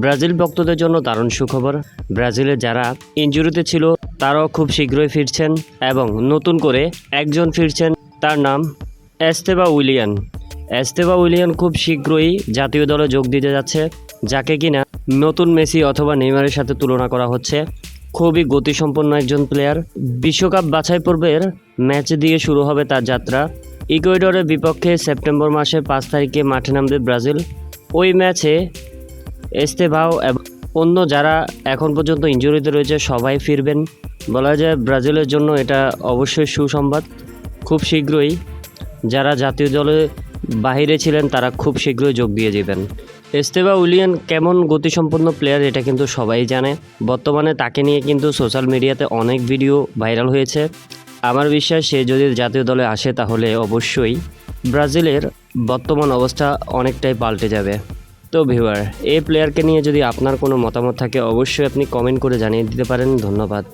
Brazil ভক্তদের জন্য দারুণ সুখবর। ব্রাজিলে যারা ইঞ্জুরিতে ছিল, তারাও খুব শীঘ্রই ফিরছেন এবং নতুন করে একজন ফিরছেন, তার নাম এস্তেবা উইলিয়ান। এস্তেবা উইলিয়ান খুব শীঘ্রই জাতীয় দলে যোগ দিতে যাচ্ছে, যাকে কিনা নতুন মেসি অথবা নেইমারের সাথে তুলনা করা হচ্ছে। খুবই গতিসম্পন্ন একজন প্লেয়ার। বিশ্বকাপ বাছাই পর্বের ম্যাচ দিয়ে শুরু হবে তার যাত্রা। ইকুয়েডরের বিপক্ষে সেপ্টেম্বর মাসের পাঁচ তারিখে মাঠে নামবে ব্রাজিল। ওই ম্যাচে এস্তেভাও এবং অন্য যারা এখন পর্যন্ত ইঞ্জুরিতে রয়েছে, সবাই ফিরবেন। বলা যায় ব্রাজিলের জন্য এটা অবশ্যই সুসংবাদ। খুব শীঘ্রই যারা জাতীয় দলে বাহিরে ছিলেন, তারা খুব শীঘ্রই যোগ দিয়ে যাবেন। এস্তেবা উলিয়ান কেমন গতিসম্পন্ন প্লেয়ার এটা কিন্তু সবাই জানে। বর্তমানে তাকে নিয়ে কিন্তু সোশ্যাল মিডিয়াতে অনেক ভিডিও ভাইরাল হয়েছে। আমার বিশ্বাস, সে যদি জাতীয় দলে আসে, তাহলে অবশ্যই ব্রাজিলের বর্তমান অবস্থা অনেকটাই পাল্টে যাবে। তো ভিউয়ার এই প্লেয়ারকে নিয়ে যদি আপনার কোনো মতামত থাকে, অবশ্যই আপনি কমেন্ট করে জানিয়ে দিতে পারেন। ধন্যবাদ।